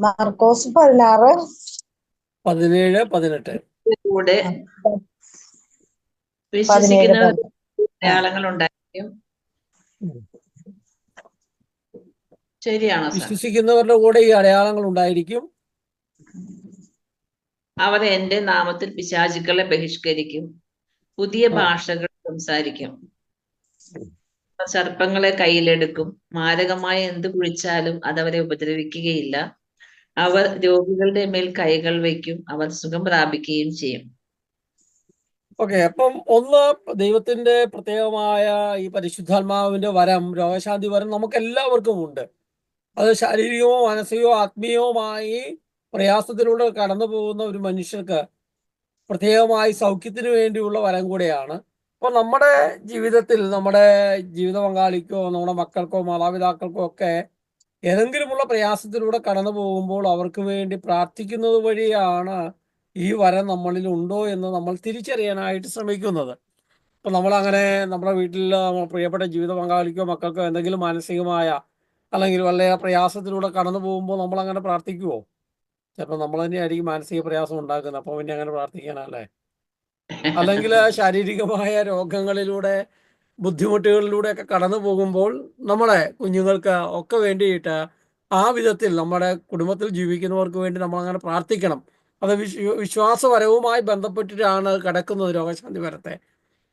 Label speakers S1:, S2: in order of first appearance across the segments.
S1: മാർക്കോസ് പതിനാറ്.
S2: പതിനേഴ് പതിനെട്ട്.
S3: കൂടെ
S1: പതിനേഴ്
S3: വിശ്വസിക്കുന്ന അടയാളങ്ങൾ ഉണ്ടായിരിക്കും ശരിയാണോ
S2: വിശ്വസിക്കുന്നവരുടെ കൂടെ ഈ അടയാളങ്ങൾ ഉണ്ടായിരിക്കും
S3: അവർ എന്റെ നാമത്തിൽ പിശാചുക്കളെ ബഹിഷ്കരിക്കും. പുതിയ ഭാഷകൾ സംസാരിക്കും. സർപ്പങ്ങളെ കയ്യിലെടുക്കും. മാരകമായ എന്ത് കുഴിച്ചാലും അതവരെ ഉപദ്രവിക്കുകയില്ല. അവർ രോഗികളുടെ മേൽ കൈകൾ വയ്ക്കും. അവർ സുഖം പ്രാപിക്കുകയും ചെയ്യും.
S2: ഓക്കെ അപ്പം ഒന്ന് ദൈവത്തിന്റെ പ്രത്യേകമായ ഈ പരിശുദ്ധാത്മാവിന്റെ വരം രോഗശാന്തി വരം നമുക്ക് എല്ലാവർക്കും ഉണ്ട്. അത് ശാരീരികമോ മാനസികമോ ആത്മീയവുമായി പ്രയാസത്തിലൂടെ കടന്നു പോകുന്ന ഒരു മനുഷ്യർക്ക് പ്രത്യേകമായി സൗഖ്യത്തിന് വേണ്ടിയുള്ള വരം കൂടെയാണ്. അപ്പോൾ നമ്മുടെ ജീവിതത്തിൽ നമ്മുടെ ജീവിത പങ്കാളിക്കോ നമ്മുടെ മക്കൾക്കോ മാതാപിതാക്കൾക്കോ ഒക്കെ ഏതെങ്കിലുമുള്ള പ്രയാസത്തിലൂടെ കടന്നു പോകുമ്പോൾ അവർക്ക് വേണ്ടി പ്രാർത്ഥിക്കുന്നത് വഴിയാണ് ഈ വരം നമ്മളിൽ ഉണ്ടോ എന്ന് നമ്മൾ തിരിച്ചറിയാനായിട്ട് ശ്രമിക്കുന്നത്. അപ്പൊ നമ്മൾ അങ്ങനെ നമ്മുടെ വീട്ടിൽ പ്രിയപ്പെട്ട ജീവിത പങ്കാളിക്കോ മക്കൾക്കോ എന്തെങ്കിലും മാനസികമായ അല്ലെങ്കിൽ വല്ല പ്രയാസത്തിലൂടെ കടന്നു പോകുമ്പോൾ നമ്മൾ അങ്ങനെ പ്രാർത്ഥിക്കുവോ? ചിലപ്പോൾ നമ്മൾ തന്നെയായിരിക്കും മാനസിക പ്രയാസം ഉണ്ടാക്കുന്നത്. അപ്പോൾ പിന്നെ അങ്ങനെ പ്രാർത്ഥിക്കാനല്ലേ? അല്ലെങ്കിൽ ശാരീരികമായ രോഗങ്ങളിലൂടെ ബുദ്ധിമുട്ടുകളിലൂടെ ഒക്കെ കടന്നു പോകുമ്പോൾ നമ്മളെ കുഞ്ഞുങ്ങൾക്ക് ഒക്കെ വേണ്ടിയിട്ട് ആ വിധത്തിൽ നമ്മുടെ കുടുംബത്തിൽ ജീവിക്കുന്നവർക്ക് വേണ്ടി നമ്മൾ അങ്ങനെ പ്രാർത്ഥിക്കണം. അത് വിശ്വ വിശ്വാസപരവുമായി ബന്ധപ്പെട്ടിട്ടാണ് കിടക്കുന്നത് രോഗശാന്തി വരത്തെ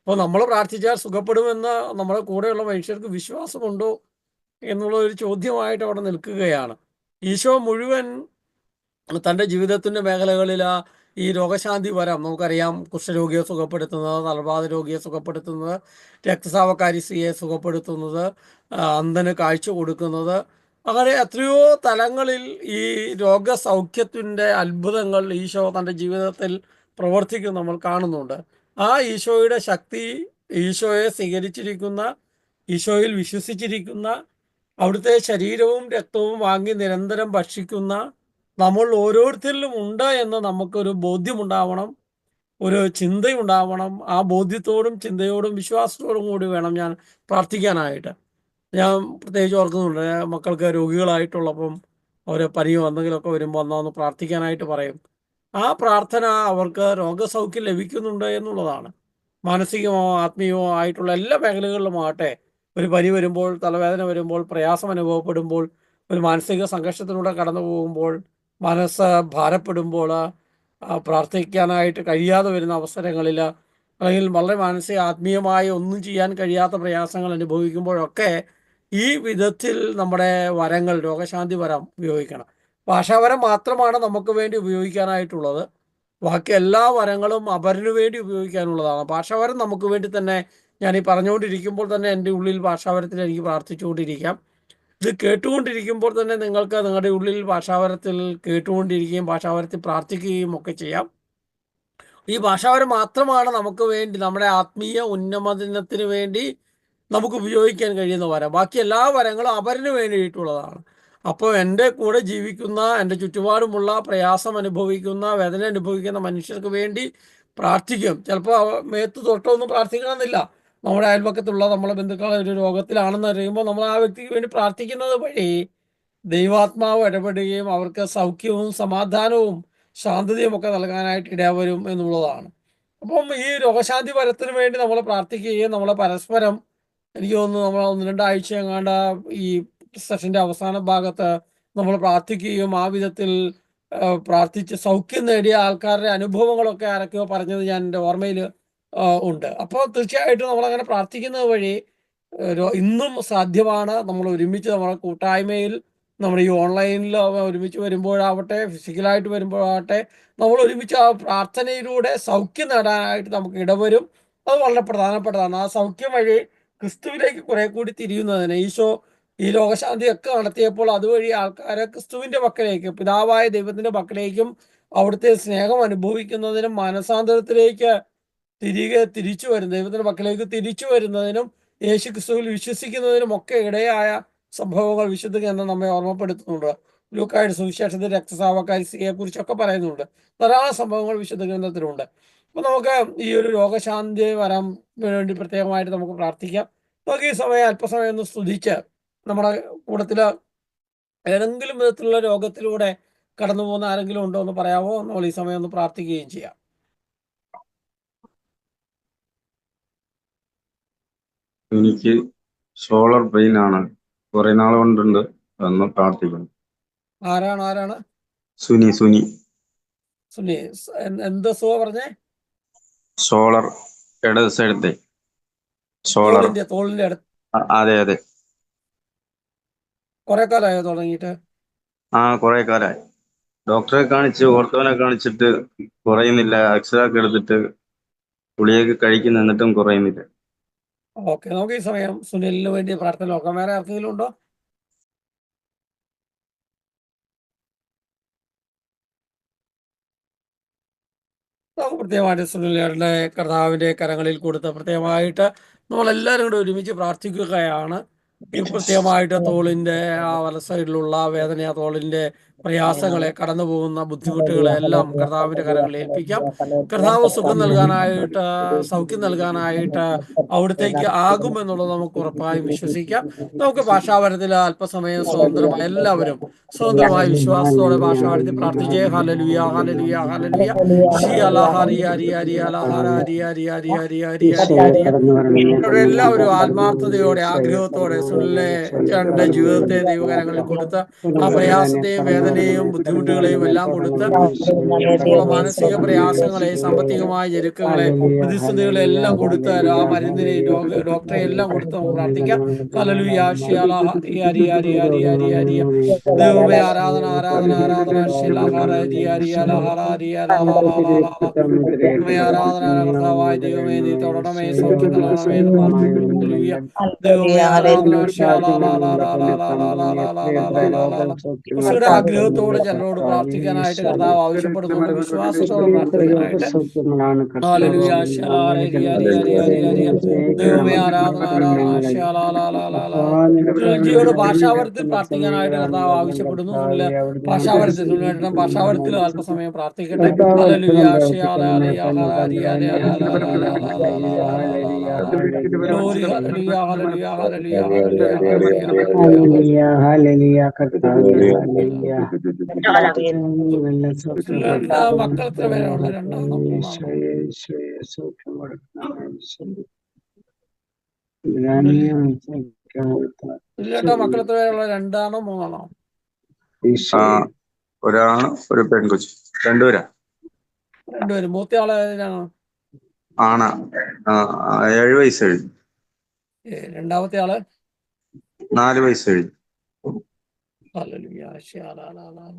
S2: അപ്പോൾ നമ്മൾ പ്രാർത്ഥിച്ചാൽ സുഖപ്പെടുമെന്ന് നമ്മുടെ കൂടെയുള്ള മനുഷ്യർക്ക് വിശ്വാസമുണ്ടോ എന്നുള്ള ഒരു ചോദ്യമായിട്ട് അവിടെ നിൽക്കുകയാണ്. ഈശോ മുഴുവൻ തന്റെ ജീവിതത്തിന്റെ മേഖലകളിൽ ഈ രോഗശാന്തി വരാം. നമുക്കറിയാം കുഷ്ഠരോഗിയെ സുഖപ്പെടുത്തുന്നത് തലവാത രോഗിയെ സുഖപ്പെടുത്തുന്നത് രക്തസാവകാരിസിയെ സുഖപ്പെടുത്തുന്നത് അന്ധന് കാഴ്ച കൊടുക്കുന്നത്. അങ്ങനെ എത്രയോ തലങ്ങളിൽ ഈ രോഗസൗഖ്യത്തിന്റെ അത്ഭുതങ്ങൾ ഈശോ തന്റെ ജീവിതത്തിൽ പ്രവർത്തിക്കും നമ്മൾ കാണുന്നുണ്ട്. ആ ഈശോയുടെ ശക്തി ഈശോയെ സ്വീകരിച്ചിരിക്കുന്ന ഈശോയിൽ വിശ്വസിച്ചിരിക്കുന്ന അവിടുത്തെ ശരീരവും രക്തവും വാങ്ങി നിരന്തരം ഭക്ഷിക്കുന്ന നമ്മൾ ഓരോരുത്തരിലും ഉണ്ട് എന്ന് നമുക്കൊരു ബോധ്യമുണ്ടാവണം ഒരു ചിന്തയുണ്ടാവണം. ആ ബോധ്യത്തോടും ചിന്തയോടും വിശ്വാസത്തോടും കൂടി വേണം ഞാൻ പ്രാർത്ഥിക്കാനായിട്ട്. ഞാൻ പ്രത്യേകിച്ച് ഓർക്കുന്നുണ്ട് മക്കൾക്ക് രോഗികളായിട്ടുള്ളപ്പം അവർ പനിയോ എന്തെങ്കിലുമൊക്കെ വരുമ്പോൾ ഒന്നൊന്ന് പ്രാർത്ഥിക്കാനായിട്ട് പറയും. ആ പ്രാർത്ഥന അവർക്ക് രോഗസൗഖ്യം ലഭിക്കുന്നുണ്ട് എന്നുള്ളതാണ്. മാനസികമോ ആത്മീയമോ ആയിട്ടുള്ള എല്ലാ മേഖലകളിലും ആകട്ടെ ഒരു പനി വരുമ്പോൾ തലവേദന വരുമ്പോൾ പ്രയാസം അനുഭവപ്പെടുമ്പോൾ ഒരു മാനസിക സംഘർഷത്തിലൂടെ കടന്നു പോകുമ്പോൾ മനസ്സ് ഭാരപ്പെടുമ്പോൾ പ്രാർത്ഥിക്കാനായിട്ട് കഴിയാതെ വരുന്ന അവസരങ്ങളിൽ അല്ലെങ്കിൽ വളരെ മാനസിക ആത്മീയമായി ഒന്നും ചെയ്യാൻ കഴിയാത്ത പ്രയാസങ്ങൾ അനുഭവിക്കുമ്പോഴൊക്കെ ഈ വിധത്തിൽ നമ്മുടെ വരങ്ങൾ രോഗശാന്തി വരം ഉപയോഗിക്കണം. ഭാഷാവരം മാത്രമാണ് നമുക്ക് വേണ്ടി ഉപയോഗിക്കാനായിട്ടുള്ളത്. ബാക്കി എല്ലാ വരങ്ങളും അവരിനു വേണ്ടി ഉപയോഗിക്കാനുള്ളതാണ്. ഭാഷാവരം നമുക്ക് വേണ്ടി തന്നെ ഞാൻ ഈ പറഞ്ഞുകൊണ്ടിരിക്കുമ്പോൾ തന്നെ എന്റെ ഉള്ളിൽ ഭാഷാവരത്തിൽ എനിക്ക് പ്രാർത്ഥിച്ചുകൊണ്ടിരിക്കാം. ഇത് കേട്ടുകൊണ്ടിരിക്കുമ്പോൾ തന്നെ നിങ്ങൾക്ക് നിങ്ങളുടെ ഉള്ളിൽ ഭാഷാവരത്തിൽ കേട്ടുകൊണ്ടിരിക്കുകയും ഭാഷാവരത്തിൽ പ്രാർത്ഥിക്കുകയും ഒക്കെ ചെയ്യാം. ഈ ഭാഷാവരം മാത്രമാണ് നമുക്ക് വേണ്ടി നമ്മുടെ ആത്മീയ ഉന്നമനത്തിന് വേണ്ടി നമുക്ക് ഉപയോഗിക്കാൻ കഴിയുന്ന വരം. ബാക്കി എല്ലാ വരങ്ങളും അവരിന് വേണ്ടിയിട്ടുള്ളതാണ്. അപ്പോൾ എന്റെ കൂടെ ജീവിക്കുന്ന എന്റെ ചുറ്റുപാടുമുള്ള പ്രയാസം അനുഭവിക്കുന്ന വേദന അനുഭവിക്കുന്ന മനുഷ്യർക്ക് വേണ്ടി പ്രാർത്ഥിക്കും. ചിലപ്പോൾ മേത്ത് തൊട്ടൊന്നും പ്രാർത്ഥിക്കണമെന്നില്ല. നമ്മുടെ അയൽപക്കത്തുള്ള നമ്മളെ ബന്ധുക്കൾ ഒരു രോഗത്തിലാണെന്ന് അറിയുമ്പോൾ നമ്മൾ ആ വ്യക്തിക്ക് വേണ്ടി പ്രാർത്ഥിക്കുന്നത് വഴി ദൈവാത്മാവ് ഇടപെടുകയും അവർക്ക് സൗഖ്യവും സമാധാനവും ശാന്തതയും ഒക്കെ നൽകാനായിട്ട് ഇടവരും എന്നുള്ളതാണ്. അപ്പം ഈ രോഗശാന്തി പരത്തിന് വേണ്ടി നമ്മൾ പ്രാർത്ഥിക്കുകയും നമ്മൾ പരസ്പരം എനിക്ക് തോന്നുന്നു നമ്മൾ ഒന്ന് രണ്ടാഴ്ച എങ്ങാണ്ട് ഈ സെഷന്റെ അവസാന ഭാഗത്ത് നമ്മൾ പ്രാർത്ഥിക്കുകയും ആ വിധത്തിൽ പ്രാർത്ഥിച്ച് സൗഖ്യം നേടിയ ആൾക്കാരുടെ അനുഭവങ്ങളൊക്കെ ആരൊക്കെയോ പറഞ്ഞത് ഞാൻ എന്റെ ഓർമ്മയിൽ ഉണ്ട്. അപ്പോൾ തീർച്ചയായിട്ടും നമ്മളങ്ങനെ പ്രാർത്ഥിക്കുന്നത് വഴി ഇന്നും സാധ്യമാണ്. നമ്മൾ ഒരുമിച്ച് നമ്മുടെ കൂട്ടായ്മയിൽ നമ്മൾ ഈ ഓൺലൈനിൽ ഒരുമിച്ച് വരുമ്പോഴാവട്ടെ ഫിസിക്കലായിട്ട് വരുമ്പോഴാവട്ടെ നമ്മൾ ഒരുമിച്ച് ആ പ്രാർത്ഥനയിലൂടെ സൗഖ്യം നേടാനായിട്ട് നമുക്ക് ഇടവരും. അത് വളരെ പ്രധാനപ്പെട്ടതാണ്. ആ സൗഖ്യം വഴി ക്രിസ്തുവിലേക്ക് കുറെ കൂടി തിരിയുന്നതിന് ഈശോ ഈ രോഗശാന്തിയൊക്കെ നടത്തിയപ്പോൾ അതുവഴി ആൾക്കാരെ ക്രിസ്തുവിന്റെ പക്കലേക്ക് പിതാവായ ദൈവത്തിന്റെ പക്കലേക്കും അവിടുത്തെ സ്നേഹം അനുഭവിക്കുന്നതിനും മാനസാന്തരത്തിലേക്ക് തിരികെ തിരിച്ചു വരുന്ന ദൈവത്തിന്റെ മക്കളിലേക്ക് തിരിച്ചു വരുന്നതിനും യേശു ക്രിസ്തുവിൽ വിശ്വസിക്കുന്നതിനും ഒക്കെ ഇടയായ സംഭവങ്ങൾ വിശുദ്ധ ഗ്രന്ഥം നമ്മെ ഓർമ്മപ്പെടുത്തുന്നുണ്ട്. ലൂക്കായുടെ സുവിശേഷത്തിൽ രക്തസാവക്കാരിയെ കുറിച്ചൊക്കെ പറയുന്നുണ്ട്. ധാരാളം സംഭവങ്ങൾ വിശുദ്ധ ഗ്രന്ഥത്തിലുണ്ട്. അപ്പൊ നമുക്ക് ഈ ഒരു രോഗശാന്തി വരാൻ വേണ്ടി പ്രത്യേകമായിട്ട് നമുക്ക് പ്രാർത്ഥിക്കാം. നമുക്ക് ഈ സമയം അല്പസമയം ഒന്ന് സ്തുതിച്ച് നമ്മുടെ കൂട്ടത്തിൽ ഏതെങ്കിലും വിധത്തിലുള്ള രോഗത്തിലൂടെ കടന്നു പോകുന്ന ആരെങ്കിലും ഉണ്ടോ എന്ന് പറയാമോ? നമ്മൾ ഈ സമയം ഒന്ന് പ്രാർത്ഥിക്കുകയും ചെയ്യാം.
S4: എനിക്ക് ഷോളർ പെയിൻ ആണ്. കുറെ നാൾ കൊണ്ടുണ്ട്. എന്ന് പ്രാർത്ഥിക്കുന്നു
S2: ആരാണ് ആരാണ്?
S4: സുനി സുനി.
S2: സുനി എന്താ സുഖ പറഞ്ഞേ?
S4: ഷോളർ ഇടത് സൈഡത്തെ ഷോളർ
S2: തോളിന്റെ തോളിന്റെ അടുത്ത്
S4: അതെ അതെ.
S2: കുറെ കാലമായോ തുടങ്ങിയിട്ട്?
S4: ആ കുറെ കാലായി. ഡോക്ടറെ കാണിച്ച് ഓർത്തോനെ കാണിച്ചിട്ട് കുറയുന്നില്ല. എക്സ്റേ ഒക്കെ എടുത്തിട്ട് ഗുളിയൊക്കെ കഴിക്കുന്നു എന്നിട്ടും കുറയുന്നില്ല.
S2: ഓക്കെ നമുക്ക് ഈ സമയം സുനിലിന് വേണ്ടി പ്രാർത്ഥന നോക്കാം. വേറെ ആർക്കെങ്കിലും ഉണ്ടോ? നമുക്ക് പ്രത്യേകമായിട്ട് സുനിലിയുടെ കർത്താവിന്റെ കരങ്ങളിൽ കൊടുത്ത് പ്രത്യേകമായിട്ട് നമ്മളെല്ലാവരും കൂടെ ഒരുമിച്ച് പ്രാർത്ഥിക്കുകയാണ്. ഈ പ്രത്യേകമായിട്ട് തോളിന്റെ ആ വല സൈഡിലുള്ള വേദന തോളിന്റെ പ്രയാസങ്ങളെ കടന്നു പോകുന്ന ബുദ്ധിമുട്ടുകളെ എല്ലാം കർത്താവിന്റെ കരങ്ങളിൽ ഏൽപ്പിക്കാം കർത്താവ് സുഖം നൽകാനായിട്ട് സൗഖ്യം നൽകാനായിട്ട് അവിടത്തേക്ക് ആകുമെന്നുള്ളത് നമുക്ക് ഉറപ്പായും വിശ്വസിക്കാം നമുക്ക് ഭാഷാവരത്തിൽ അല്പസമയം സ്വതന്ത്രമായി എല്ലാവരും സ്വതന്ത്രമായ വിശ്വാസത്തോടെ ഭാഷാപരത്തിൽ പ്രാർത്ഥിച്ചേ ഹലലുയ ഹലലുയ ഹലലുയ ഷി അല ഹരി ഹരി ഹരി അല ഹര ഹരി ഹരി ഹരി ഹരി ഹരി ഹരി എല്ലാവരും ആത്മാർത്ഥതയോടെ ആഗ്രഹത്തോടെ സുനിലെ ജീവിതത്തെ ദൈവകരങ്ങളിൽ കൊടുത്ത് ആ പ്രയാസത്തെയും വേദനയും ബുദ്ധിമുട്ടുകളെയും എല്ലാം കൊടുത്ത് മാനസിക പ്രയാസങ്ങളെ സാമ്പത്തികമായ ഞെരുക്കങ്ങളെ പ്രതിസന്ധികളെ എല്ലാം കൊടുത്ത് ആ മരുന്നിനെ ഡോക്ടറെ എല്ലാം കൊടുത്ത് പ്രാർത്ഥിക്കാം കലലു ദൈവമേ ആരാധന ആരാധന ആരാധന ആരാധന ആരാധന ആരാധന ആരാധന ആരാധന ആരാധന ആരാധന ആരാധന ആരാധന ആഗ്രഹം സ്നേഹത്തോടെ ജനങ്ങളോട് പ്രാർത്ഥിക്കാനായിട്ട് കർത്താവ് ആവശ്യപ്പെടുന്നുണ്ട് വിശ്വാസത്തോടെ പ്രാർത്ഥിക്കാനായിട്ട് ഭാഷാവരത്തിൽ പ്രാർത്ഥിക്കാനായിട്ട് കർത്താവ് ആവശ്യപ്പെടുന്നു ഭാഷാവരത്തിൽ ഭാഷാവരത്തിൽ അല്പസമയം പ്രാർത്ഥിക്കട്ടെ ഹലിയ
S5: ഹലിയ കർത്താവ് ഹലിയ
S2: എല്ലാ രണ്ടാണോ മൂന്നാണോ?
S4: ഒരാണ് ഒരു പെൺകൊച്ചു. രണ്ടുപേരാ.
S2: രണ്ടുപേരും. മൂത്ത
S4: ആണ്. ഏഴ് വയസ്സ് കഴിഞ്ഞു.
S2: രണ്ടാമത്തെ ആൾ
S4: നാല് വയസ്സ് കഴിഞ്ഞു.
S2: ശ്യാലാലാലാലാലാ.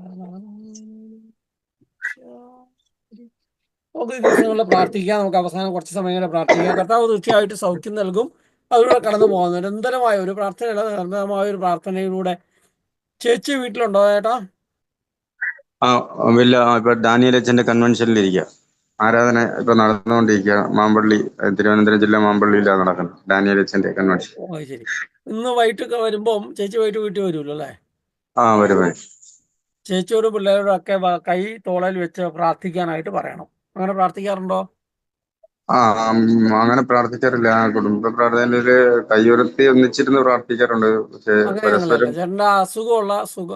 S2: നമുക്ക് പ്രാർത്ഥിക്കാം നമുക്ക് അവസാനം കുറച്ച് സമയങ്ങളിൽ പ്രാർത്ഥിക്കാം കർത്താവ് തീർച്ചയായിട്ടും സൗഖ്യം നൽകും അതിലൂടെ കടന്നു പോകുന്ന നിരന്തരമായ ഒരു പ്രാർത്ഥന നിരന്തരമായ ഒരു പ്രാർത്ഥനയിലൂടെ ചേച്ചി വീട്ടിലുണ്ടോ ചേട്ടാ
S4: വലിയ ഇപ്പൊ ഡാനിയൽ അച്ഛന്റെ കൺവെൻഷനിൽ ഇരിക്കുക ആരാധന ഇപ്പൊ നടന്നുകൊണ്ടിരിക്കുക മാമ്പള്ളി തിരുവനന്തപുരം ജില്ല മാമ്പള്ളിയിലാണ് നടക്കുന്നത് ഡാനിയൽ അച്ഛന്റെ കൺവെൻഷൻ
S2: ഇന്ന് വൈകിട്ടൊക്കെ വരുമ്പം ചേച്ചി വൈകിട്ട് വീട്ടിൽ വരുമല്ലോ അല്ലേ
S4: ആ വരുമേ വരും.
S2: ചേച്ചിയോടും പിള്ളേരോടും ഒക്കെ കൈ തോളയിൽ വെച്ച് പ്രാർത്ഥിക്കാനായിട്ട് പറയണം. അങ്ങനെ പ്രാർത്ഥിക്കാറുണ്ടോ?
S4: ആ അങ്ങനെ പ്രാർത്ഥിക്കാറില്ല. കുടുംബ പ്രാർത്ഥനയിൽ കൈയുരത്തി ഒന്നിച്ചിരുന്ന് പ്രാർത്ഥിക്കാറുണ്ട്. പക്ഷേ പരസ്പരം
S2: ചേട്ടന്റെ അസുഖമുള്ള സുഖ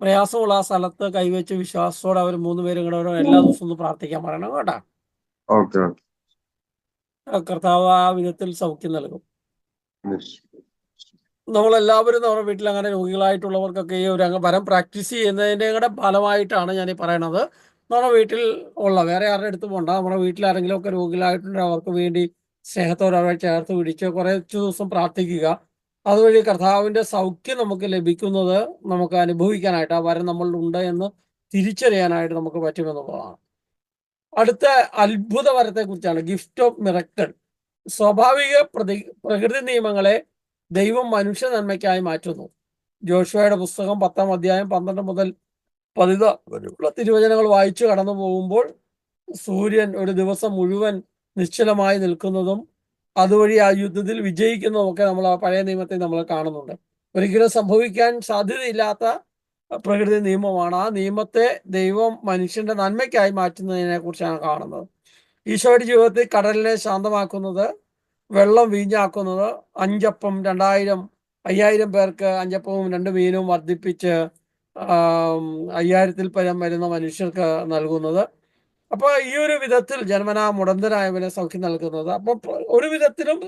S2: പ്രയാസമുള്ള ആ സ്ഥലത്ത് കൈവച്ച് വിശ്വാസത്തോടെ അവർ മൂന്ന് പേരും കൂടെ എല്ലാ ദിവസവും ഒന്ന് പ്രാർത്ഥിക്കാൻ പറയണം കേട്ടാ.
S4: ഓക്കെ
S2: കർത്താവ് ആ വിധത്തിൽ സൗഖ്യം നൽകും. നമ്മളെല്ലാവരും നമ്മുടെ വീട്ടിൽ അങ്ങനെ രോഗികളായിട്ടുള്ളവർക്കൊക്കെ ഈ ഒരു വരം പ്രാക്ടീസ് ചെയ്യുന്നതിന്റെ കൂടെ ഫലമായിട്ടാണ് ഞാൻ ഈ പറയണത്. നമ്മുടെ വീട്ടിൽ ഉള്ള വേറെ ആരുടെ അടുത്ത് പോകണ്ട നമ്മുടെ വീട്ടിൽ ആരെങ്കിലും ഒക്കെ രോഗികളായിട്ടുണ്ടെങ്കിൽ അവർക്ക് വേണ്ടി സ്നേഹത്തോടെ ചേർത്ത് പിടിച്ച് കുറച്ച് ദിവസം പ്രാർത്ഥിക്കുക. അതുവഴി കർത്താവിന്റെ സൗഖ്യം നമുക്ക് ലഭിക്കുന്നത് നമുക്ക് അനുഭവിക്കാനായിട്ട് ആ വരം നമ്മളുണ്ട് എന്ന് തിരിച്ചറിയാനായിട്ട് നമുക്ക് പറ്റുമെന്നുള്ളതാണ്. അടുത്ത അത്ഭുത വരത്തെ കുറിച്ചാണ് ഗിഫ്റ്റ് ഓഫ് മിറക്കൾ സ്വാഭാവിക പ്രതി പ്രകൃതി നിയമങ്ങളെ ദൈവം മനുഷ്യ നന്മയ്ക്കായി മാറ്റുന്നു. ജോഷുവയുടെ പുസ്തകം പത്താം അധ്യായം പന്ത്രണ്ട് മുതൽ പതിത തിരുവചനങ്ങൾ വായിച്ചു കടന്നു പോകുമ്പോൾ സൂര്യൻ ഒരു ദിവസം മുഴുവൻ നിശ്ചലമായി നിൽക്കുന്നതും അതുവഴി ആ യുദ്ധത്തിൽ വിജയിക്കുന്നതും ഒക്കെ നമ്മൾ ആ പഴയ നിയമത്തിൽ നമ്മൾ കാണുന്നുണ്ട്. ഒരിക്കലും സംഭവിക്കാൻ സാധ്യതയില്ലാത്ത പ്രകൃതി നിയമമാണ്. ആ നിയമത്തെ ദൈവം മനുഷ്യന്റെ നന്മയ്ക്കായി മാറ്റുന്നതിനെ കുറിച്ചാണ് കാണുന്നത്. ഈശോയുടെ ജീവിതത്തിൽ കടലിനെ ശാന്തമാക്കുന്നത് വെള്ളം വീഞ്ഞാക്കുന്നത് അഞ്ചപ്പം രണ്ടായിരം അയ്യായിരം പേർക്ക് അഞ്ചപ്പവും രണ്ട് മീനും വർദ്ധിപ്പിച്ച് അയ്യായിരത്തിൽ പരം വരുന്ന മനുഷ്യർക്ക് നൽകുന്നത്. അപ്പോൾ ഈ ഒരു വിധത്തിൽ ജന്മനാ മുടന്തരായവനെ സൗഖ്യം നൽകുന്നത്. അപ്പോൾ ഒരു വിധത്തിലും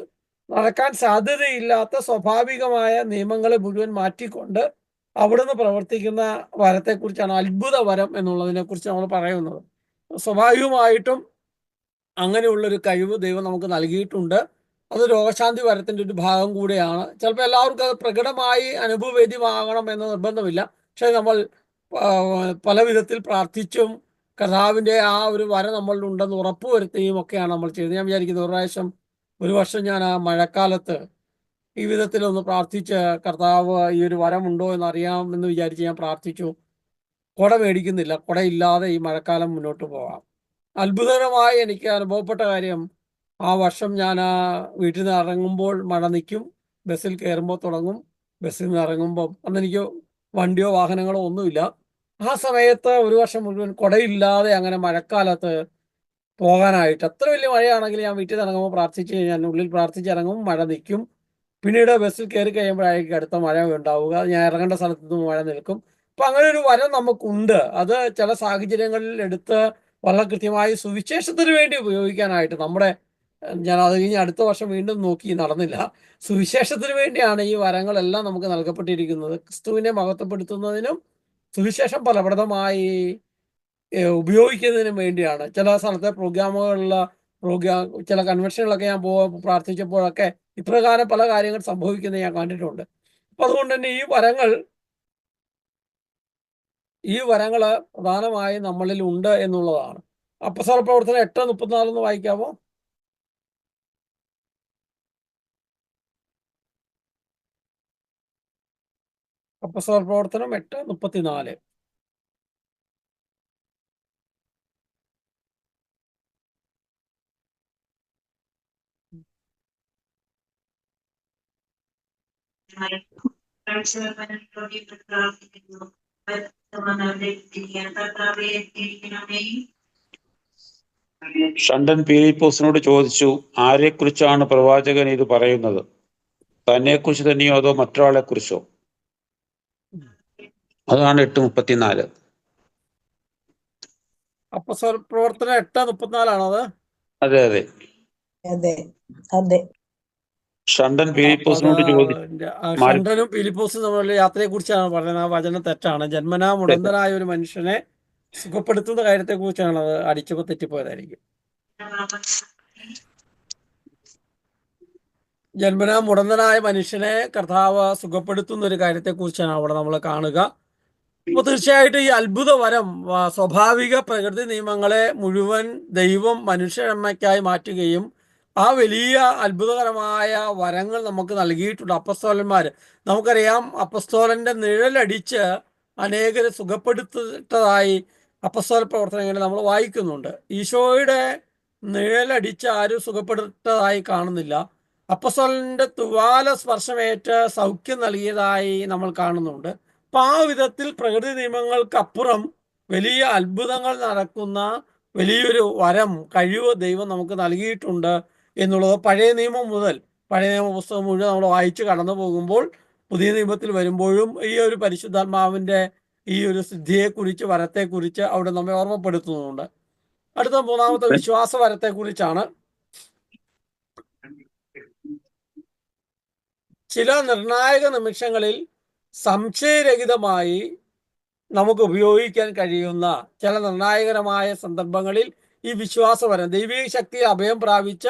S2: നടക്കാൻ സാധ്യതയില്ലാത്ത സ്വാഭാവികമായ നിയമങ്ങളെ മുഴുവൻ മാറ്റിക്കൊണ്ട് അവിടുന്ന് പ്രവർത്തിക്കുന്ന വരത്തെക്കുറിച്ചാണ് അത്ഭുത വരം എന്നുള്ളതിനെ കുറിച്ച് നമ്മൾ പറയുന്നത്. സ്വാഭാവികമായിട്ടും അങ്ങനെയുള്ളൊരു കഴിവ് ദൈവം നമുക്ക് നൽകിയിട്ടുണ്ട്. അത് രോഗശാന്തി വരത്തിന്റെ ഒരു ഭാഗം കൂടെയാണ്. ചിലപ്പോൾ എല്ലാവർക്കും അത് പ്രകടമായി അനുഭവവേദ്യമാകണം എന്ന് നിർബന്ധമില്ല. പക്ഷേ നമ്മൾ പല വിധത്തിൽ പ്രാർത്ഥിച്ചും കഥാവിന്റെ ആ ഒരു വര നമ്മളിൽ ഉണ്ടെന്ന് ഉറപ്പുവരുത്തുകയും ഒക്കെയാണ് നമ്മൾ ചെയ്തത് ഞാൻ വിചാരിക്കുന്നത് ഒരു പ്രാവശ്യം ഒരു വർഷം ഞാൻ ആ മഴക്കാലത്ത് ഈ വിധത്തിലൊന്ന് പ്രാർത്ഥിച്ച് കർത്താവ് ഈ ഒരു വരമുണ്ടോ എന്ന് അറിയാമെന്ന് വിചാരിച്ച് ഞാൻ പ്രാർത്ഥിച്ചു. കുട മേടിക്കുന്നില്ല. കുടയില്ലാതെ ഈ മഴക്കാലം മുന്നോട്ട് പോകാം. അത്ഭുതകരമായി എനിക്ക് അനുഭവപ്പെട്ട കാര്യം ആ വർഷം ഞാൻ ആ വീട്ടിൽ നിന്ന് ഇറങ്ങുമ്പോൾ മഴ നിൽക്കും. ബസ്സിൽ കയറുമ്പോൾ തുടങ്ങും. ബസ്സിൽ നിന്ന് ഇറങ്ങുമ്പോൾ അന്ന് എനിക്ക് വണ്ടിയോ വാഹനങ്ങളോ ഒന്നുമില്ല. ആ സമയത്ത് ഒരു വർഷം മുഴുവൻ കുടയില്ലാതെ അങ്ങനെ മഴക്കാലത്ത് പോകാനായിട്ട് അത്ര വലിയ മഴയാണെങ്കിൽ ഞാൻ വീട്ടിൽ ഇറങ്ങുമ്പോൾ പ്രാർത്ഥിച്ച് ഞാൻ ഉള്ളിൽ പ്രാർത്ഥിച്ച് ഇറങ്ങും മഴ നിൽക്കും. പിന്നീട് ബസ്സിൽ കയറി കഴിയുമ്പോഴായിരിക്കും അടുത്ത മഴ ഉണ്ടാവുക. ഞാൻ ഇറങ്ങേണ്ട സ്ഥലത്ത് നിന്ന് മഴ നിൽക്കും. അപ്പം അങ്ങനെ ഒരു വരം നമുക്കുണ്ട്. അത് ചില സാഹചര്യങ്ങളിൽ എടുത്ത് വളരെ കൃത്യമായി സുവിശേഷത്തിന് വേണ്ടി ഉപയോഗിക്കാനായിട്ട് നമ്മുടെ ഞാൻ അത് കഴിഞ്ഞ് അടുത്ത വർഷം വീണ്ടും നോക്കി നടന്നില്ല. സുവിശേഷത്തിന് വേണ്ടിയാണ് ഈ വരങ്ങളെല്ലാം നമുക്ക് നൽകപ്പെട്ടിരിക്കുന്നത്. ക്രിസ്തുവിനെ മഹത്വപ്പെടുത്തുന്നതിനും സുവിശേഷം ഫലപ്രദമായി ഉപയോഗിക്കുന്നതിനും വേണ്ടിയാണ്. ചില സ്ഥലത്തെ പ്രോഗ്രാമുകളുള്ള പ്രോഗ്രാം ചില കൺവെൻഷനുകളൊക്കെ ഞാൻ പോ പ്രാർത്ഥിച്ചപ്പോഴൊക്കെ ഇപ്രകാരം പല കാര്യങ്ങൾ സംഭവിക്കുന്നത് ഞാൻ കണ്ടിട്ടുണ്ട്. അപ്പൊ അതുകൊണ്ട് തന്നെ ഈ വരങ്ങൾ ഈ വരങ്ങൾ പ്രധാനമായും നമ്മളിൽ ഉണ്ട് എന്നുള്ളതാണ്. അപ്പസ്വല പ്രവർത്തനം എട്ട് മുപ്പത്തിനാലൊന്ന് വായിക്കാമോ അപ്പസ്വല പ്രവർത്തനം എട്ട് മുപ്പത്തിനാല്.
S5: ഷണ്ടൻ പീലിപ്പോസിനോട് ചോദിച്ചു ആരെക്കുറിച്ചാണ് പ്രവാചകൻ ഇത് പറയുന്നത്? തന്നെക്കുറിച്ച് തന്നെയോ അതോ മറ്റൊരാളെ കുറിച്ചോ അതാണ് എട്ട് മുപ്പത്തിനാല്.
S2: സർ പ്രവർത്തനം എട്ട് മുപ്പത്തിനാലാണോ
S5: അതെ? അതെ
S1: അതെ. അതെ
S2: അപ്പൊ ഷണ്ടനും ഫിലിപ്പോസും തമ്മിലുള്ള യാത്രയെ കുറിച്ചാണ് പറയുന്നത് ആ വചനം തെറ്റാണ്. ജന്മനാ മുടന്തനായ ഒരു മനുഷ്യനെ സുഖപ്പെടുത്തുന്ന കാര്യത്തെ കുറിച്ചാണ് അത് അടിച്ചപ്പോ തെറ്റിപ്പോയതായിരിക്കും. ജന്മനാ മുടന്തനായ മനുഷ്യനെ കർത്താവ് സുഖപ്പെടുത്തുന്ന ഒരു കാര്യത്തെ കുറിച്ചാണ് അവിടെ നമ്മൾ കാണുക. അപ്പോൾ തീർച്ചയായിട്ടും ഈ അത്ഭുത വരം സ്വാഭാവിക പ്രകൃതി നിയമങ്ങളെ മുഴുവൻ ദൈവം മനുഷ്യരമ്മയ്ക്കായി മാറ്റുകയും ആ വലിയ അത്ഭുതകരമായ വരങ്ങൾ നമുക്ക് നൽകിയിട്ടുണ്ട്. അപ്പസ്തോലന്മാർ നമുക്കറിയാം അപ്പസ്തോലന്റെ നിഴലടിച്ച് അനേകരെ സുഖപ്പെടുത്തതായി അപ്പസ്തോല പ്രവർത്തനങ്ങളിൽ നമ്മൾ വായിക്കുന്നുണ്ട്. ഈശോയുടെ നിഴലടിച്ച് ആരും സുഖപ്പെടുത്തതായി കാണുന്നില്ല. അപ്പസ്തോലന്റെ തുവാല സ്പർശമേറ്റ് സൗഖ്യം നൽകിയതായി നമ്മൾ കാണുന്നുണ്ട്. അപ്പം ആ വിധത്തിൽ പ്രകൃതി നിയമങ്ങൾക്കപ്പുറം വലിയ അത്ഭുതങ്ങൾ നടക്കുന്ന വലിയൊരു വരം കഴിവ് ദൈവം നമുക്ക് നൽകിയിട്ടുണ്ട് എന്നുള്ളത് പഴയ നിയമം മുതൽ പഴയ നിയമ പുസ്തകം മുഴുവൻ നമ്മൾ വായിച്ച് കടന്നു പോകുമ്പോൾ പുതിയ നിയമത്തിൽ വരുമ്പോഴും ഈ ഒരു പരിശുദ്ധാത്മാവിന്റെ ഈ ഒരു സിദ്ധിയെക്കുറിച്ച് വരത്തെക്കുറിച്ച് അവിടെ നമ്മെ ഓർമ്മപ്പെടുത്തുന്നുണ്ട്. അടുത്ത മൂന്നാമത്തെ വിശ്വാസ വരത്തെക്കുറിച്ചാണ്. ചില നിർണായക നിമിഷങ്ങളിൽ സംശയരഹിതമായി നമുക്ക് ഉപയോഗിക്കാൻ കഴിയുന്ന ചില നിർണായകരമായ സന്ദർഭങ്ങളിൽ ഈ വിശ്വാസപരം ദൈവിക ശക്തി അഭയം പ്രാപിച്ച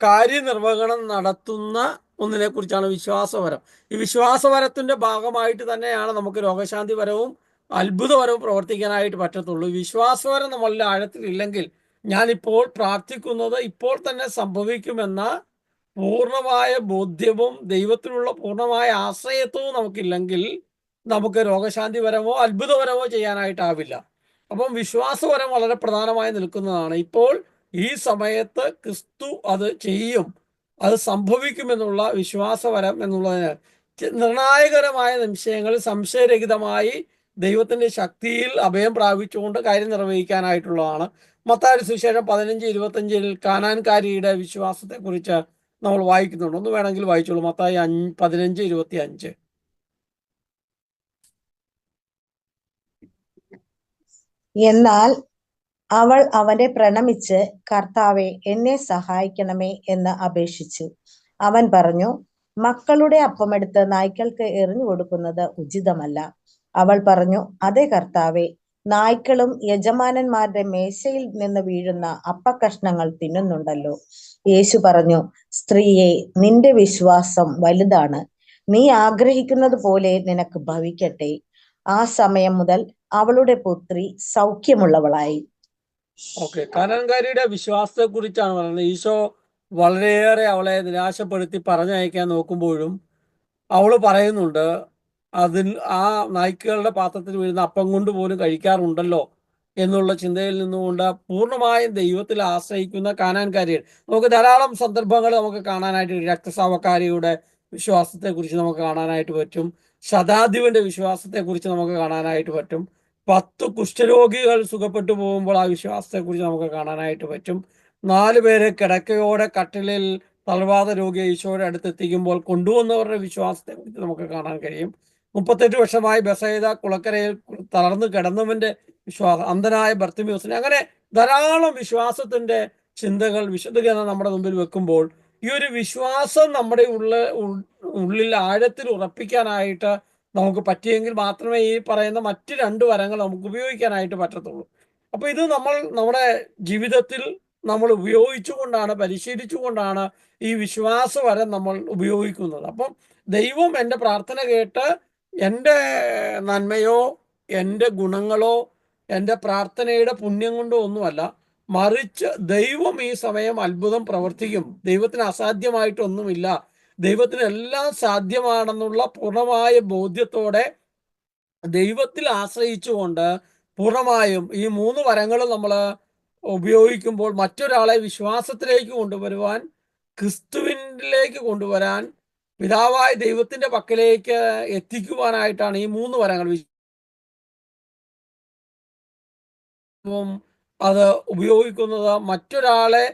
S2: കാര്യനിർവഹണം നടത്തുന്ന ഒന്നിനെ കുറിച്ചാണ് വിശ്വാസപരം ഈ വിശ്വാസപരത്തിന്റെ ഭാഗമായിട്ട് തന്നെയാണ് നമുക്ക് രോഗശാന്തി പരവും അത്ഭുതപരവും പ്രവർത്തിക്കാനായിട്ട് പറ്റത്തുള്ളൂ. വിശ്വാസപരം നമ്മളുടെ ആഴത്തിലില്ലെങ്കിൽ ഞാനിപ്പോൾ പ്രാർത്ഥിക്കുന്നത് ഇപ്പോൾ തന്നെ സംഭവിക്കുമെന്ന പൂർണമായ ബോധ്യവും ദൈവത്തിലുള്ള പൂർണമായ ആശ്രയത്വവും നമുക്കില്ലെങ്കിൽ നമുക്ക് രോഗശാന്തിപരമോ അത്ഭുതപരമോ ചെയ്യാനായിട്ടാവില്ല. അപ്പം വിശ്വാസപരം വളരെ പ്രധാനമായി നിൽക്കുന്നതാണ്. ഇപ്പോൾ ഈ സമയത്ത് ക്രിസ്തു അത് ചെയ്യും. അത് സംഭവിക്കുമെന്നുള്ള വിശ്വാസപരം എന്നുള്ളതിന് നിർണായകരമായ നിമിഷങ്ങളിൽ സംശയരഹിതമായി ദൈവത്തിന്റെ ശക്തിയിൽ അഭയം പ്രാപിച്ചുകൊണ്ട് കാര്യം നിർവഹിക്കാനായിട്ടുള്ളതാണ്. മത്താരി സുശേഷം പതിനഞ്ച് ഇരുപത്തഞ്ചിൽ കാനാൻകാരിയുടെ വിശ്വാസത്തെക്കുറിച്ച് നമ്മൾ വായിക്കുന്നുണ്ട്. ഒന്ന് വേണമെങ്കിൽ വായിച്ചോളൂ. മത്തായി അഞ്ച് പതിനഞ്ച് ഇരുപത്തി അഞ്ച്
S1: എന്നാൽ അവൾ അവനെ പ്രണമിച്ച് കർത്താവെ എന്നെ സഹായിക്കണമേ എന്ന് അപേക്ഷിച്ചു. അവൻ പറഞ്ഞു മക്കളുടെ അപ്പമെടുത്ത് നായ്ക്കൾക്ക് എറിഞ്ഞു കൊടുക്കുന്നത് ഉചിതമല്ല. അവൾ പറഞ്ഞു അതെ കർത്താവെ നായ്ക്കളും യജമാനന്മാരുടെ മേശയിൽ നിന്ന് വീഴുന്ന അപ്പക്കഷ്ണങ്ങൾ തിന്നുന്നുണ്ടല്ലോ. യേശു പറഞ്ഞു സ്ത്രീയെ നിന്റെ വിശ്വാസം വലുതാണ്. നീ ആഗ്രഹിക്കുന്നത് പോലെ നിനക്ക് ഭവിക്കട്ടെ. ആ സമയം മുതൽ അവളുടെ പുത്രി സൗഖ്യമുള്ളവളായി.
S2: ഓക്കെ. കനൻകാരിയുടെ വിശ്വാസത്തെ കുറിച്ചാണ് പറയുന്നത്. ഈശോ വളരെയേറെ അവളെ നിരാശപ്പെടുത്തി പറഞ്ഞയക്കാൻ നോക്കുമ്പോഴും അവൾ പറയുന്നുണ്ട് അതിൽ ആ നായ്ക്കളുടെ പാത്രത്തിൽ വീഴുന്ന അപ്പം കൊണ്ട് പോലും കഴിക്കാറുണ്ടല്ലോ എന്നുള്ള ചിന്തയിൽ നിന്നുകൊണ്ട് പൂർണമായും ദൈവത്തിൽ ആശ്രയിക്കുന്ന കാനാൻകാരികൾ. നമുക്ക് ധാരാളം സന്ദർഭങ്ങൾ നമുക്ക് കാണാനായിട്ട് രക്തസാവക്കാരിയുടെ വിശ്വാസത്തെക്കുറിച്ച് നമുക്ക് കാണാനായിട്ട് പറ്റും. ശതാധിപന്റെ വിശ്വാസത്തെക്കുറിച്ച് നമുക്ക് കാണാനായിട്ട് പറ്റും. പത്ത് കുഷ്ഠരോഗികൾ സുഖപ്പെട്ടു പോകുമ്പോൾ ആ വിശ്വാസത്തെക്കുറിച്ച് നമുക്ക് കാണാനായിട്ട് പറ്റും. നാല് പേര് കിടക്കയോടെ കട്ടിലിൽ തളർവാദ രോഗിയെ ഈശോയുടെ അടുത്തെത്തിക്കുമ്പോൾ കൊണ്ടുവന്നവരുടെ വിശ്വാസത്തെക്കുറിച്ച് നമുക്ക് കാണാൻ കഴിയും. മുപ്പത്തെട്ട് വർഷമായി ബസൈദ കുളക്കരയിൽ തളർന്നു കിടന്നവന്റെ വിശ്വാസം അന്ധനായ ബർത്തിമ്യൂസിനെ. അങ്ങനെ ധാരാളം വിശ്വാസത്തിന്റെ ചിന്തകൾ വിശുദ്ധ നമ്മുടെ മുമ്പിൽ വെക്കുമ്പോൾ ഈ ഒരു വിശ്വാസം നമ്മുടെ ഉള്ള ഉള്ളിൽ ആഴത്തിൽ ഉറപ്പിക്കാനായിട്ട് നമുക്ക് പറ്റിയെങ്കിൽ മാത്രമേ ഈ പറയുന്ന മറ്റു രണ്ട് വരങ്ങൾ നമുക്ക് ഉപയോഗിക്കാനായിട്ട് പറ്റത്തുള്ളൂ. അപ്പൊ ഇത് നമ്മൾ നമ്മുടെ ജീവിതത്തിൽ നമ്മൾ ഉപയോഗിച്ചുകൊണ്ടാണ് പരിശീലിച്ചുകൊണ്ടാണ് ഈ വിശ്വാസ വരം നമ്മൾ ഉപയോഗിക്കുന്നത്. അപ്പം ദൈവം എന്റെ പ്രാർത്ഥന കേട്ട് എന്റെ നന്മയോ എന്റെ ഗുണങ്ങളോ എന്റെ പ്രാർത്ഥനയുടെ പുണ്യം കൊണ്ടോ ഒന്നുമല്ല മറിച്ച് ദൈവം ഈ സമയം അത്ഭുതം പ്രവർത്തിക്കും. ദൈവത്തിന് അസാധ്യമായിട്ടൊന്നുമില്ല. ദൈവത്തിന് എല്ലാം സാധ്യമാണെന്നുള്ള പൂർണമായ ബോധ്യത്തോടെ ദൈവത്തിൽ ആശ്രയിച്ചുകൊണ്ട് പൂർണമായും ഈ മൂന്ന് വരങ്ങളും നമ്മൾ ഉപയോഗിക്കുമ്പോൾ മറ്റൊരാളെ വിശ്വാസത്തിലേക്ക് കൊണ്ടുവരുവാൻ ക്രിസ്തുവിനിലേക്ക് കൊണ്ടുവരാൻ പിതാവായ ദൈവത്തിന്റെ പക്കലേക്ക് എത്തിക്കുവാനായിട്ടാണ് ഈ മൂന്ന് വരങ്ങൾ അത് ഉപയോഗിക്കുന്നത്. മറ്റൊരാളെ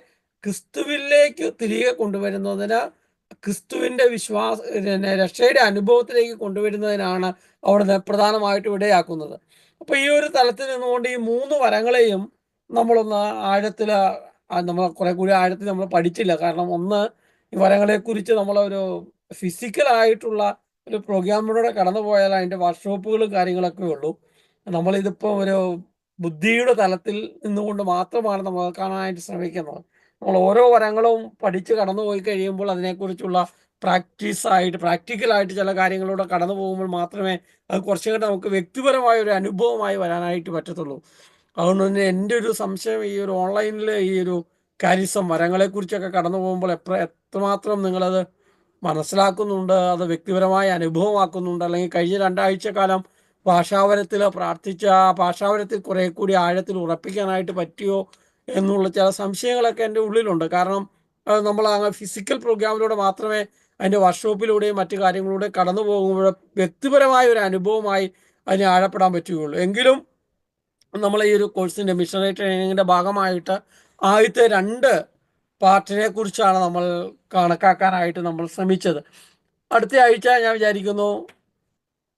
S2: ക്രിസ്തുവിലേക്ക് തിരികെ കൊണ്ടുവരുന്നതിന് ക്രിസ്തുവിന്റെ വിശ്വാസ രക്ഷയുടെ അനുഭവത്തിലേക്ക് കൊണ്ടുവരുന്നതിനാണ് അവിടുന്ന് പ്രധാനമായിട്ട് ഇടയാക്കുന്നത്. അപ്പൊ ഈ ഒരു തലത്തിൽ നിന്നുകൊണ്ട് ഈ മൂന്ന് വരങ്ങളെയും നമ്മളൊന്ന് ആഴത്തിൽ നമ്മൾ കുറെ കൂടി ആഴത്തിൽ നമ്മൾ പഠിച്ചില്ല. കാരണം ഒന്ന് ഈ വരങ്ങളെ കുറിച്ച് നമ്മളൊരു ഫിസിക്കൽ ആയിട്ടുള്ള ഒരു പ്രോഗ്രാമിലൂടെ കടന്നു പോയാൽ അതിന്റെ വർക്ക്ഷോപ്പുകളും കാര്യങ്ങളൊക്കെ ഉള്ളൂ. നമ്മളിതിപ്പോൾ ഒരു ബുദ്ധിയുടെ തലത്തിൽ നിന്നുകൊണ്ട് മാത്രമാണ് നമ്മൾ കാണാനായിട്ട് ശ്രമിക്കുന്നത്. നമ്മൾ ഓരോ വരങ്ങളും പഠിച്ച് കടന്നു പോയി കഴിയുമ്പോൾ അതിനെക്കുറിച്ചുള്ള പ്രാക്ടീസ് ആയിട്ട് പ്രാക്ടിക്കലായിട്ട് ചില കാര്യങ്ങളിലൂടെ കടന്നു പോകുമ്പോൾ മാത്രമേ അത് കുറച്ചുകൂടെ നമുക്ക് വ്യക്തിപരമായ ഒരു അനുഭവമായി വരാനായിട്ട് പറ്റത്തുള്ളൂ. അതുകൊണ്ട് തന്നെ എന്റെ ഒരു സംശയം ഈ ഒരു ഓൺലൈനിൽ ഈ ഒരു കാരിസം വരങ്ങളെക്കുറിച്ചൊക്കെ കടന്നു പോകുമ്പോൾ എത്ര എത്രമാത്രം നിങ്ങളത് മനസ്സിലാക്കുന്നുണ്ട് അത് വ്യക്തിപരമായി അനുഭവമാക്കുന്നുണ്ട്. അല്ലെങ്കിൽ കഴിഞ്ഞ രണ്ടാഴ്ച കാലം ഭാഷാവരത്തിൽ പ്രാർത്ഥിച്ച ഭാഷാവരത്തിൽ കുറെ കൂടി ആഴത്തിൽ ഉറപ്പിക്കാനായിട്ട് പറ്റിയോ എന്നുള്ള ചില സംശയങ്ങളൊക്കെ എന്റെ ഉള്ളിലുണ്ട്. കാരണം നമ്മൾ അങ്ങ് ഫിസിക്കൽ പ്രോഗ്രാമിലൂടെ മാത്രമേ അതിന്റെ വർക്ക്ഷോപ്പിലൂടെയും മറ്റു കാര്യങ്ങളിലൂടെ കടന്നു പോകുമ്പോൾ വ്യക്തിപരമായ ഒരു അനുഭവമായി അതിനെ ആഴപ്പെടാൻ പറ്റുകയുള്ളൂ. എങ്കിലും നമ്മൾ ഈ ഒരു കോഴ്സിന്റെ മിഷണറി ട്രെയിനിങ്ങിന്റെ ഭാഗമായിട്ട് ആദ്യത്തെ രണ്ട് പാർട്ടിനെ കുറിച്ചാണ് നമ്മൾ കണക്കാക്കാനായിട്ട് നമ്മൾ ശ്രമിച്ചത്. അടുത്ത ആഴ്ച ഞാൻ വിചാരിക്കുന്നു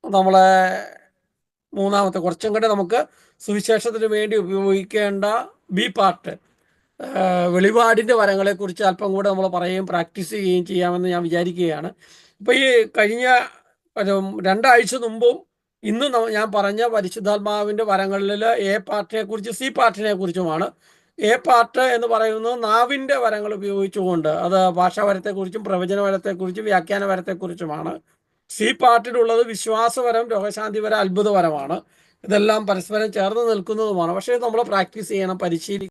S2: നമ്മളെ മൂന്നാമത്തെ കുറച്ചും കൂടെ നമുക്ക് സുവിശേഷത്തിന് വേണ്ടി ഉപയോഗിക്കേണ്ട ബി പാർട്ട് വെളിപാടിന്റെ വരങ്ങളെക്കുറിച്ച് അല്പം കൂടെ നമ്മൾ പറയുകയും പ്രാക്ടീസ് ചെയ്യുകയും ചെയ്യാമെന്ന് ഞാൻ വിചാരിക്കുകയാണ്. അപ്പോൾ ഈ കഴിഞ്ഞ രണ്ടാഴ്ച മുമ്പും ഇന്ന് ഞാൻ പറഞ്ഞ പരിശുദ്ധാത്മാവിന്റെ വരങ്ങളിൽ എ പാർട്ടിനെ കുറിച്ച് സി പാർട്ടിനെ കുറിച്ചുമാണ് എ പാർട്ട് എന്ന് പറയുന്നത് നാവിന്റെ വരങ്ങൾ ഉപയോഗിച്ചുകൊണ്ട് അത് ഭാഷാവരത്തെക്കുറിച്ചും പ്രവചനവരത്തെക്കുറിച്ചും വ്യാഖ്യാനവരത്തെക്കുറിച്ചുമാണ്. സി പാർട്ടിലുള്ളത് വിശ്വാസപരം രോഗശാന്തിപരം അത്ഭുതപരമാണ് ഇതെല്ലാം പരസ്പരം ചേർന്ന് നിൽക്കുന്നതുമാണ്. പക്ഷേ നമ്മൾ പ്രാക്ടീസ് ചെയ്യണം പരിശീലിക്കണം